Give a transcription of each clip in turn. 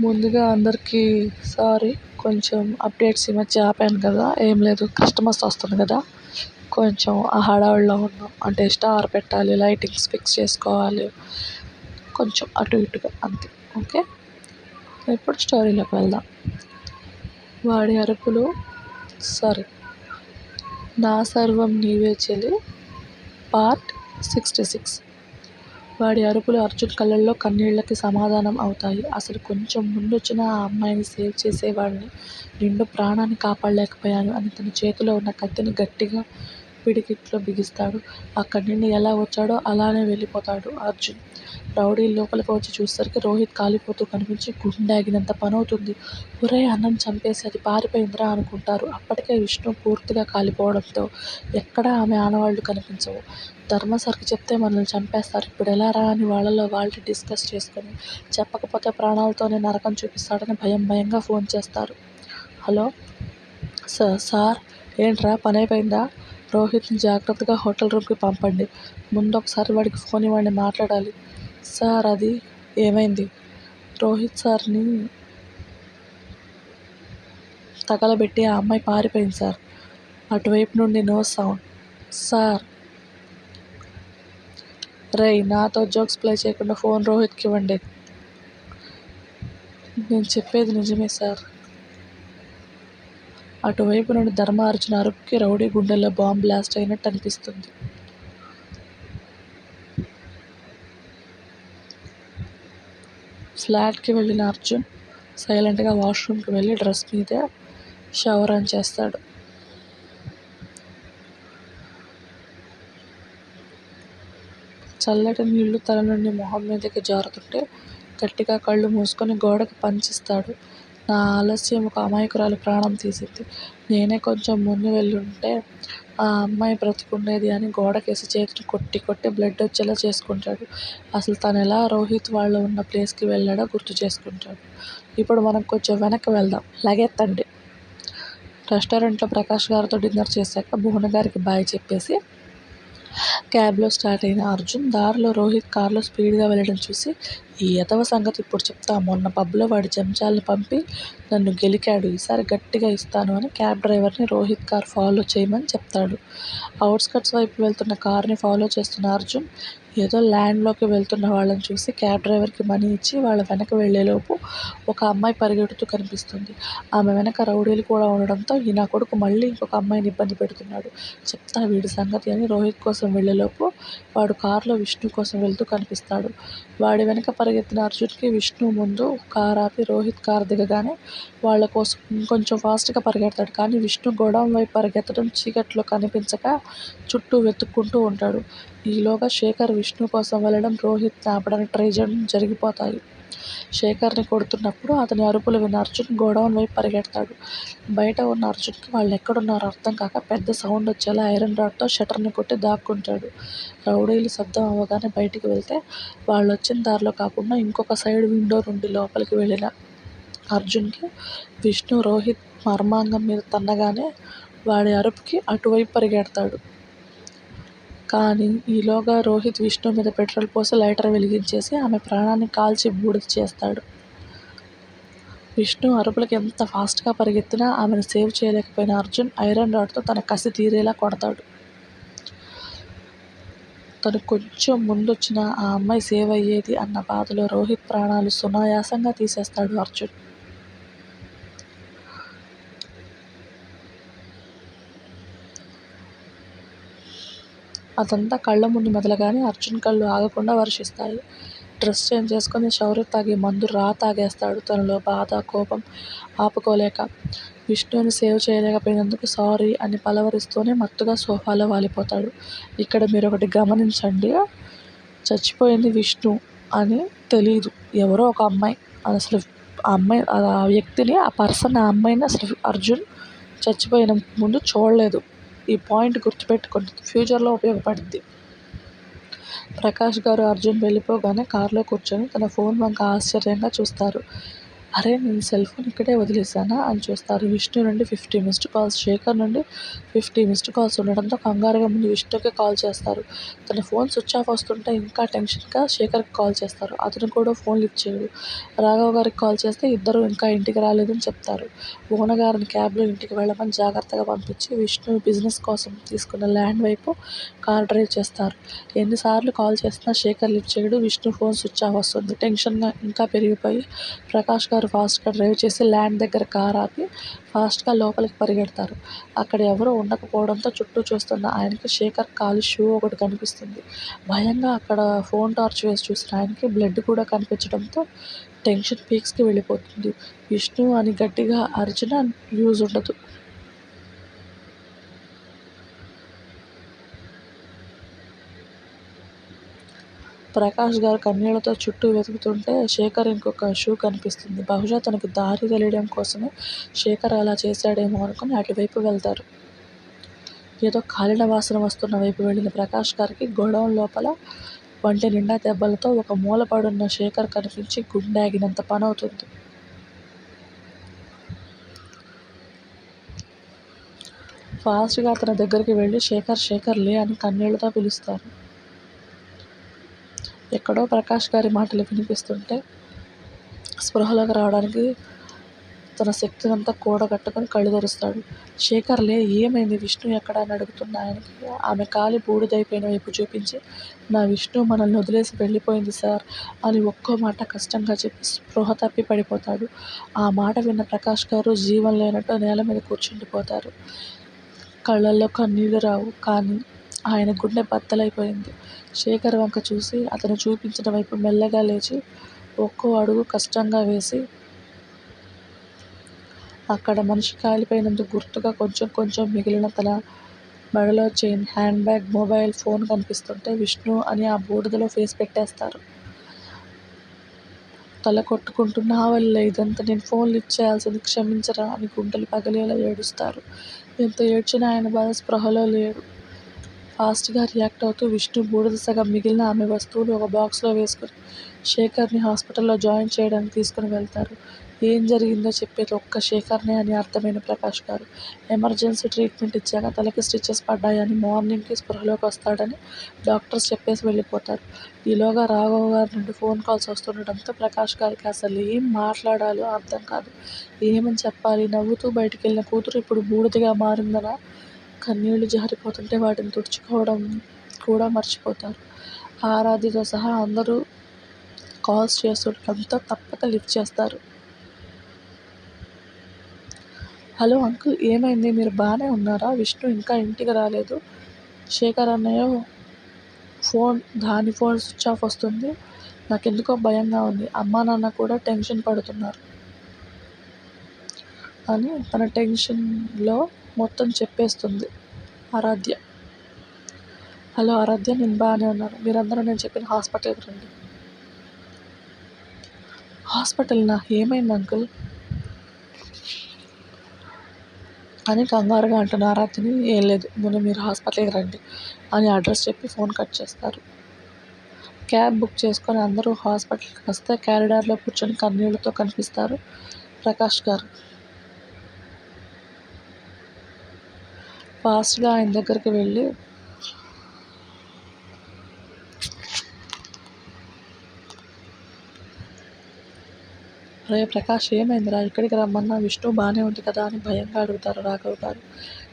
ముందుగా అందరికీ సారీ కొంచెం అప్డేట్స్ ఈ మధ్య ఆపాను కదా ఏం లేదు కస్టమర్స్ వస్తుంది కదా. కొంచెం ఆ హడావిడిలో ఉన్నాం అంటే స్టార్ పెట్టాలి లైటింగ్స్ ఫిక్స్ చేసుకోవాలి కొంచెం అటు ఇటుగా అంతే ఓకే? ఇప్పుడు స్టోరీలోకి వెళ్దాం. వాడి అరుపులు సారీ నా సర్వం నీవే చెలి పార్ట్ సిక్స్టీ సిక్స్. వాడి అరుపులు అర్జున్ కళ్ళల్లో కన్నీళ్ళకి సమాధానం అవుతాయి. అసలు కొంచెం ముందొచ్చిన ఆ అమ్మాయిని సేవ్ చేసేవాడిని. నిండు ప్రాణాన్ని కాపాడలేకపోయాను అని తన చేతిలో ఉన్న కత్తిని గట్టిగా పిడికిట్లో బిగిస్తాడు. ఆ నుండి ఎలా వచ్చాడో అలానే వెళ్ళిపోతాడు అర్జున్. రౌడీలు లోపలికి వచ్చి చూసేసరికి రోహిత్ కాలిపోతూ కనిపించి గుండె ఆగినంత పనవుతుంది. ఒరే అన్నం చంపేసి అది పారిపోయిందిరా అనుకుంటారు. అప్పటికే విష్ణు పూర్తిగా కాలిపోవడంతో ఎక్కడా ఆమె ఆనవాళ్ళు కనిపించవు. ధర్మ సార్కి చెప్తే మనల్ని చంపేస్తారు. ఇప్పుడు ఎలా రా అని వాళ్ళలో వాళ్ళు డిస్కస్ చేసుకొని చెప్పకపోతే ప్రాణాలతోనే నరకం చూపిస్తాడని భయం భయంగా ఫోన్ చేస్తారు. హలో? సార్ సార్ ఏంట్రా పని అయిపోయిందా రోహిత్ని జాగ్రత్తగా హోటల్ రూమ్కి పంపండి. ముందు ఒకసారి వాడికి ఫోన్ ఇవ్వండి మాట్లాడాలి. సార్ అది ఏమైంది? రోహిత్ సార్ని తగలబెట్టి ఆ అమ్మాయి పారిపోయింది సార్. అటువైపు నుండి నో సౌండ్. సార్ రేయ్ నాతో జోక్స్ ప్లే చేయకుండా ఫోన్ రోహిత్కి ఇవ్వండి. నేను చెప్పేది నిజమే సార్. అటువైపు నుండి ధర్మ అర్జున అరుపుకి రౌడీ గుండెల్లో బాంబ్ బ్లాస్ట్ అయినట్టు అనిపిస్తుంది. ఫ్లాట్కి వెళ్ళిన అర్జున్ సైలెంట్గా వాష్రూమ్కి వెళ్ళి డ్రెస్ మీదే షవర్ ఆన్ చేస్తాడు. చల్లటి నీళ్ళు తల నుండి మొహం మీదకి జారుతుంటే గట్టిగా కళ్ళు మూసుకొని గోడకి పంచిస్తాడు. నా ఆలస్యం ఒక అమాయకురాలి ప్రాణం తీసింది. నేనే కొంచెం ముందు వెళ్ళుంటే ఆ అమ్మాయి బ్రతికుండేది అని గోడకేసి చేతులు కొట్టి కొట్టి బ్లడ్ వచ్చేలా చేసుకుంటాడు. అసలు తను ఎలా రోహిత్ వాళ్ళు ఉన్న ప్లేస్కి వెళ్ళాడో గుర్తు చేసుకుంటాడు. ఇప్పుడు మనం కొంచెం వెనక్కి వెళ్దాం. లగెత్తండి. రెస్టారెంట్లో ప్రకాష్ గారితో డిన్నర్ చేశాక భువన గారికి బాయ్ చెప్పేసి క్యాబ్లో స్టార్ట్ అయిన అర్జున్ దారిలో రోహిత్ కారులో స్పీడ్గా వెళ్ళడం చూసి ఈ ఎదవ సంగతి ఇప్పుడు చెప్తా. మొన్న పబ్లో వాడి చెంచాలను పంపి నన్ను గెలికాడు. ఈసారి గట్టిగా ఇస్తాను అని క్యాబ్ డ్రైవర్ని రోహిత్ కార్ ఫాలో చేయమని చెప్తాడు. అవుట్స్కట్స్ వైపు వెళ్తున్న కార్ని ఫాలో చేస్తున్న అర్జున్ ఏదో ల్యాండ్లోకి వెళ్తున్న వాళ్ళని చూసి క్యాబ్ డ్రైవర్కి మనీ ఇచ్చి వాళ్ళ వెనక వెళ్ళేలోపు ఒక అమ్మాయి పరిగెడుతూ కనిపిస్తుంది. ఆమె వెనక రౌడీలు కూడా ఉండడంతో ఈ నా కొడుకు మళ్ళీ ఇంకొక అమ్మాయిని ఇబ్బంది పెడుతున్నాడు. చెప్తా వీడి సంగతి అని రోహిత్ కోసం వెళ్ళేలోపు వాడు కారులో విష్ణు కోసం వెళ్తూ కనిపిస్తాడు. వాడి వెనక పరిగెత్తిన అర్జున్కి విష్ణు ముందు కార్ ఆపి రోహిత్ కార్ దిగగానే వాళ్ళ కోసం కొంచెం ఫాస్ట్గా పరిగెడతాడు. కానీ విష్ణు గోడౌన్ వైపు పరిగెత్తడం చీకట్లో కనిపించక చుట్టూ వెతుక్కుంటూ ఉంటాడు. ఈలోగా శేఖర్ విష్ణు కోసం వెళ్ళడం రోహిత్ ఆపడానికి ట్రై చేయడం జరిగిపోతాయి. శేఖర్ని కొడుతున్నప్పుడు అతని అరుపులు విన్న అర్జున్ గోడౌన్ వైపు పరిగెడతాడు. బయట ఉన్న అర్జున్కి వాళ్ళు ఎక్కడున్నారో అర్థం కాక పెద్ద సౌండ్ వచ్చేలా ఐరన్ రాడ్తో షటర్ని కొట్టి దాక్కుంటాడు. రౌడీలు శబ్దం అవ్వగానే బయటికి వెళ్తే వాళ్ళు వచ్చిన దారిలో కాకుండా ఇంకొక సైడ్ విండో నుండి లోపలికి వెళ్ళిన అర్జున్కి విష్ణు రోహిత్ మర్మాంగం మీద తన్నగానే వాడి అరుపుకి అటువైపు పరిగెడతాడు. కానీ ఈలోగా రోహిత్ విష్ణు మీద పెట్రోల్ పోసి లైటర్ వెలిగించేసి ఆమె ప్రాణాన్ని కాల్చి బూడిద చేస్తాడు. విష్ణు అరుపులకి ఎంత ఫాస్ట్గా పరిగెత్తినా ఆమెను సేవ్ చేయలేకపోయిన అర్జున్ ఐరన్ రాడ్తో తన కసి తీరేలా కొడతాడు. తను కొంచెం ముందొచ్చినా ఆ అమ్మాయి సేవ్ అయ్యేది అన్న బాధలో రోహిత్ ప్రాణాలు సునాయాసంగా తీసేస్తాడు అర్జున్. అదంతా కళ్ళ ముందు మెదలగానే అర్జున్ కళ్ళు ఆగకుండా వర్షిస్తాయి. డ్రెస్ చేంజ్ చేసుకొని షవర్ తాగి మందు రా తాగేస్తాడు తనలో బాధ కోపం ఆపుకోలేక. విష్ణుని సేవ్ చేయలేకపోయినందుకు సారీ అని పలవరిస్తూనే మత్తుగా సోఫాలో వాలిపోతాడు. ఇక్కడ మీరు ఒకటి గమనించండి. చచ్చిపోయింది విష్ణు అని తెలీదు. ఎవరో ఒక అమ్మాయి. అసలు ఆ అమ్మాయి ఆ వ్యక్తిని ఆ పర్సన్ ఆ అమ్మాయిని అసలు అర్జున్ చచ్చిపోయిన ముందు చూడలేదు. ఈ పాయింట్ గుర్తుపెట్టుకోండి. ఫ్యూచర్లో ఉపయోగపడుద్ది. ప్రకాష్ గారు అర్జున్ వెళ్ళిపోగానే కారులో కూర్చొని తన ఫోన్ వంక ఆశ్చర్యంగా చూస్తారు. అరే నేను సెల్ ఫోన్ ఇక్కడే వదిలేసానా? అని చూస్తారు. విష్ణు నుండి ఫిఫ్టీ మిస్డ్ కాల్స్. శేఖర్ నుండి ఫిఫ్టీ మిస్డ్ కాల్స్ ఉండడంతో కంగారుగా ముందు విష్ణుకే కాల్ చేస్తారు. తన ఫోన్ స్విచ్ ఆఫ్ వస్తుంటే ఇంకా టెన్షన్గా శేఖర్కి కాల్ చేస్తారు. అతను కూడా ఫోన్ లిఫ్ట్ చేయడు. రాఘవ్ గారికి కాల్ చేస్తే ఇద్దరు ఇంకా ఇంటికి రాలేదని చెప్తారు. మోహన గారిని క్యాబ్లో ఇంటికి వెళ్ళమని జాగ్రత్తగా పంపించి విష్ణు బిజినెస్ కోసం తీసుకున్న ల్యాండ్ వైపు కార్ డ్రైవ్ చేస్తారు. ఎన్నిసార్లు కాల్ చేసినా శేఖర్ లిఫ్ట్ చేయడు. విష్ణు ఫోన్ స్విచ్ ఆఫ్ వస్తుంది. టెన్షన్గా ఇంకా పెరిగిపోయి ప్రకాష్ గారు ఫాస్ట్గా డ్రైవ్ చేసి ల్యాండ్ దగ్గర కారు ఆపి ఫాస్ట్గా లోపలికి పరిగెడతారు. అక్కడ ఎవరూ ఉండకపోవడంతో చుట్టూ చూస్తున్న ఆయనకి శేఖర్ కాలి షూ ఒకటి కనిపిస్తుంది. భయంగా అక్కడ ఫోన్ టార్చ్ వేసి చూసిన ఆయనకి బ్లడ్ కూడా కనిపించడంతో టెన్షన్ పీక్స్కి వెళ్ళిపోతుంది. విష్ణు అని గట్టిగా అరిచిన యూజ్ ఉండదు. ప్రకాష్ గారు కన్నీళ్ళతో చుట్టూ వెతుకుతుంటే శేఖర్ ఇంకొక షూ కనిపిస్తుంది. బహుశా తనకి దారి తెలియడం కోసమే శేఖర్ అలా చేశాడేమో అనుకుని అటువైపు వెళ్తారు. ఏదో కాలిన వాసన వస్తున్న వైపు వెళ్ళిన ప్రకాష్ గారికి గొడవం లోపల వంటి నిండా దెబ్బలతో ఒక మూల పడున్న శేఖర్ కనిపించి గుండెగినంత పని అవుతుంది ఫాస్ట్గా అతని దగ్గరికి వెళ్ళి శేఖర్ శేఖర్ లే అని కన్నీళ్ళతో పిలుస్తారు. ఎక్కడో ప్రకాష్ గారి మాటలు వినిపిస్తుంటే స్పృహలోకి రావడానికి తన శక్తినంతా కూడగట్టుకొని కళ్ళు తెరుస్తాడు. శేఖర్లే ఏమైంది విష్ణు ఎక్కడ అని అడుగుతున్న ఆయనకి? ఆమె కాలి బూడిదైపోయిన వైపు చూపించి నా విష్ణు మనల్ని వదిలేసి వెళ్ళిపోయింది సార్ అని ఒక్కో మాట కష్టంగా చెప్పి స్పృహ తప్పి పడిపోతాడు. ఆ మాట విన్న ప్రకాష్ గారు జీవం లేనట్టు నేల మీద కూర్చుండిపోతారు. కళ్ళల్లో కన్నీళ్ళు రావు. కానీ ఆయన గుండె బద్దలైపోయింది. శేఖర్ వంక చూసి అతను చూపించిన వైపు మెల్లగా లేచి ఒక్కో అడుగు కష్టంగా వేసి అక్కడ మనిషి కాలిపోయినందుకు గుర్తుగా కొంచెం కొంచెం మిగిలిన తన మెడలో chain hand bag mobile phone కనిపిస్తుంటే Vishnu అని ఆ బూడిదలో ఫేస్ పెట్టేస్తారు. తల కొట్టుకుంటూ నా వల్ల ఇదంతా నేను ఫోన్ లిఫ్ట్ చేయాల్సింది క్షమించరా అని గుండెలు పగిలేలా ఏడుస్తారు. ఎంత ఏడ్చినా ఆయన బాధ స్పృహలో లేడు. ఫాస్ట్గా రియాక్ట్ అవుతూ విష్ణు బూడిద సగం మిగిలిన ఆమె వస్తువులు ఒక బాక్స్లో వేసుకుని శేఖర్ని హాస్పిటల్లో జాయిన్ చేయడానికి తీసుకుని వెళ్తారు. ఏం జరిగిందో చెప్పేది ఒక్క శేఖర్నే అని అర్థమైన ప్రకాష్ గారు. ఎమర్జెన్సీ ట్రీట్మెంట్ ఇచ్చాక తలకి స్టిచెస్ పడ్డాయని మార్నింగ్కి స్పృహలోకి వస్తాడని డాక్టర్స్ చెప్పేసి వెళ్ళిపోతారు. ఈలోగా రాఘవ్ గారి నుండి ఫోన్ కాల్స్ వస్తుండటంతో ప్రకాష్ గారికి అసలు ఏం మాట్లాడాలో అర్థం కాదు. ఏమని చెప్పాలి? నవ్వుతూ బయటికి వెళ్ళిన కూతురు ఇప్పుడు బూడిదగా మారిందనా? కన్నీళ్ళు జారిపోతుంటే వాటిని తుడుచుకోవడం కూడా మర్చిపోతారు. ఆరాధ్యతో సహా అందరూ కాల్స్ చేస్తుండటంతో తప్పక లిఫ్ట్ చేస్తారు. హలో అంకుల్ ఏమైంది? మీరు బాగానే ఉన్నారా? విష్ణు ఇంకా ఇంటికి రాలేదు. శేఖర్ అన్నయ్య ఫోన్ దాని ఫోన్ స్విచ్ ఆఫ్ వస్తుంది. నాకు ఎందుకో భయంగా ఉంది. అమ్మా నాన్న కూడా టెన్షన్ పడుతున్నారు. అని తన టెన్షన్లో మొత్తం చెప్పేస్తుంది ఆరాధ్య. హలో ఆరాధ్య నేను బాగానే ఉన్నాను. మీరందరూ నేను చెప్పిన హాస్పిటల్కి రండి. హాస్పిటల్నా? ఏమైంది అంకుల్? అని కంగారుగా అంటున్న ఆరాధ్యని ఏం లేదు ముందు మీరు హాస్పిటల్కి రండి అని అడ్రస్ చెప్పి ఫోన్ కట్ చేస్తారు. క్యాబ్ బుక్ చేసుకొని అందరూ హాస్పిటల్కి వస్తే క్యారిడార్లో కూర్చొని కన్నీళ్ళతో కనిపిస్తారు ప్రకాష్ గారు. ఫాస్ట్గా ఆయన దగ్గరికి వెళ్ళి రే ప్రకాష్ ఏమైందిరా? ఇక్కడికి రమ్మన్నా విష్ణు బాగానే ఉంది కదా అని భయంగా అడుగుతారు రాఘవ్ గారు.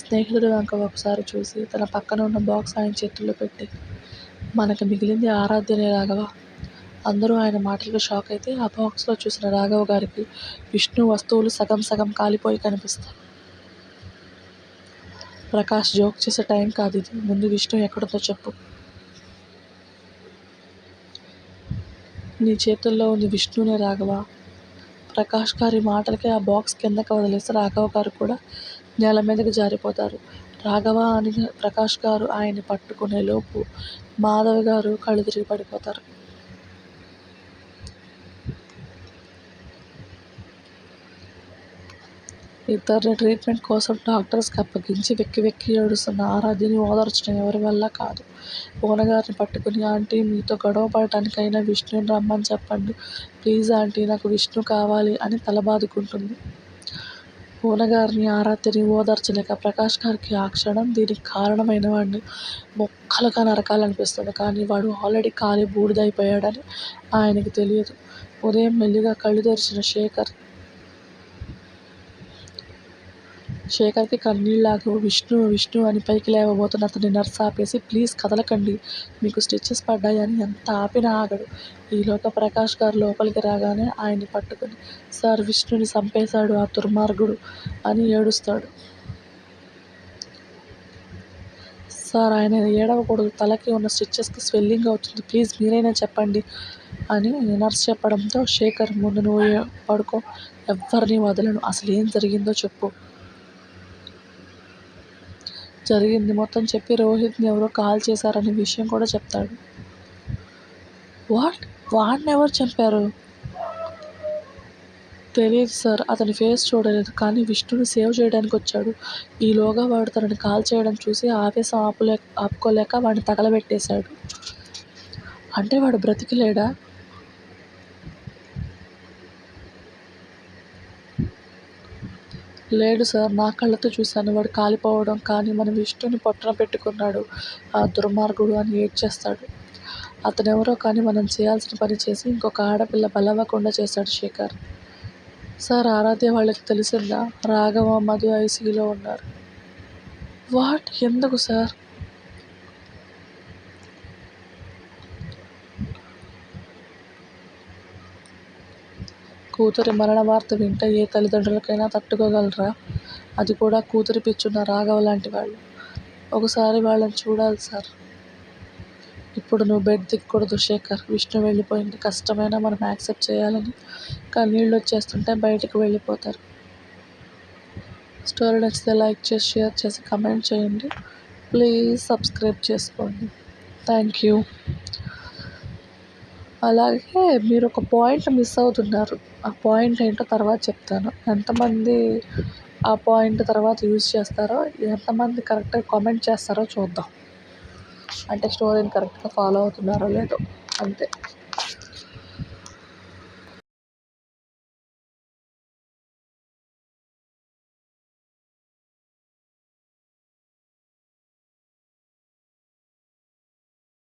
స్నేహితుడు కనుక ఒకసారి చూసి తన పక్కన ఉన్న బాక్స్ ఆయన చేతుల్లో పెట్టి మనకు మిగిలింది ఆరాధ్యనే రాఘవ. అందరూ ఆయన మాటలకు షాక్ అయితే ఆ బాక్స్లో చూసిన రాఘవ్ గారికి విష్ణు వస్తువులు సగం సగం కాలిపోయి కనిపిస్తాయి. ప్రకాష్ జోక్ చేసే టైం కాదు ఇది. ముందు విష్ణు ఎక్కడుందో చెప్పు. నీ చేతుల్లో ఉంది విష్ణునే రాఘవ. ప్రకాష్ గారి మాటలకి ఆ బాక్స్ కిందకి వదిలేసి రాఘవ గారు కూడా నేల మీదకి జారిపోతారు. రాఘవ అని ప్రకాష్ గారు ఆయన్ని పట్టుకునే లోపు మాధవ్ గారు కళ్ళు తిరిగి పడిపోతారు. ఇద్దరిని ట్రీట్మెంట్ కోసం డాక్టర్స్కి అప్పగించి వెక్కి వెక్కి ఏడుస్తున్న ఆరాధ్యని ఓదార్చడం ఎవరి వల్ల కాదు. ఓనగారిని పట్టుకుని ఆంటీ మీతో గొడవ పడటానికైనా విష్ణుని రమ్మని చెప్పండి. ప్లీజ్ ఆంటీ నాకు విష్ణు కావాలి అని తలబాదుకుంటుంది. ఓనగారిని ఆరాధ్యని ఓదార్చలేక ప్రకాష్ గారికి ఆ క్షణం దీనికి కారణమైన వాడిని ముక్కలుగా నరకాలనిపిస్తుంది. కానీ వాడు ఆల్రెడీ కాలి బూడిదైపోయాడని ఆయనకి తెలియదు. ఉదయం మెల్లిగా కళ్ళు తెరిచిన శేఖర్ శేఖర్కి కన్నీళ్ళకు విష్ణు విష్ణు అని పైకి లేవబోతున్న అతని నర్స్ ఆపేసి ప్లీజ్ కదలకండి. మీకు స్టిచ్చెస్ పడ్డాయని ఎంత ఆపినా ఆగడు. ఈలోగా ప్రకాష్ గారు లోపలికి రాగానే ఆయన్ని పట్టుకుని సార్ విష్ణుని చంపేశాడు ఆ దుర్మార్గుడు అని ఏడుస్తాడు. సార్ ఆయన ఏడవకూడదు. తలకి ఉన్న స్టిచ్చెస్కి స్వెల్లింగ్ అవుతుంది. ప్లీజ్ మీరైనా చెప్పండి అని నర్స్ చెప్పడంతో శేఖర్ ముందు నువ్వు పడుకో. ఎవ్వరిని వదలను. అసలు ఏం జరిగిందో చెప్పు. జరిగింది మొత్తం చెప్పి రోహిత్ని ఎవరో కాల్ చేశారనే విషయం కూడా చెప్తాడు. వాట్ వాడినెవరు చంపారు? తెలియదు సార్. అతని ఫేస్ చూడలేదు. కానీ విష్ణుని సేవ్ చేయడానికి వచ్చాడు ఈలోగా వాడు తనని కాల్ చేయడం చూసి ఆవేశం ఆపులే ఆపుకోలేక వాడిని తగలబెట్టేశాడు. అంటే వాడు బ్రతికిలేడా లేడు సార్. నా కళ్ళతో చూశాను వాడు కాలిపోవడం. కానీ మన విష్ణుని పొట్టన పెట్టుకున్నాడు ఆ దుర్మార్గుడు అని ఏడ్చేస్తాడు. అతనెవరో కానీ మనం చేయాల్సిన పని చేసి ఇంకొక ఆడపిల్ల బలవ్వకుండా చేశాడు శేఖర్. సార్ ఆరాధ్య వాళ్ళకి తెలిసిందా? రాఘవ, మధు ఐసీయూలో ఉన్నారు. వాట్ ఎందుకు సార్? కూతురి మరణ వార్త వింటే ఏ తల్లిదండ్రులకైనా తట్టుకోగలరా? అది కూడా కూతురి పిచ్చున్న రాఘవ లాంటి వాళ్ళు. ఒకసారి వాళ్ళని చూడాలి సార్. ఇప్పుడు నువ్వు బెడ్ దిగకూడదు శేఖర్. విష్ణు వెళ్ళిపోయింది. కష్టమైనా మనం యాక్సెప్ట్ చేయాలని కన్నీళ్ళొచ్చేస్తుంటే బయటకు వెళ్ళిపోతారు. స్టోరీ నచ్చితే లైక్ చేసి, షేర్ చేసి, కమెంట్ చేయండి. ప్లీజ్ సబ్స్క్రైబ్ చేసుకోండి. Thank you. అలాగే మీరు ఒక పాయింట్ మిస్ అవుతున్నారు. ఆ పాయింట్ ఏంటో తర్వాత చెప్తాను. ఎంతమంది ఆ పాయింట్ తర్వాత యూజ్ చేస్తారో, ఎంతమంది కరెక్ట్‌గా కామెంట్ చేస్తారో చూద్దాం. అంటే స్టోరీని కరెక్ట్‌గా ఫాలో అవుతున్నారో లేదో అంతే.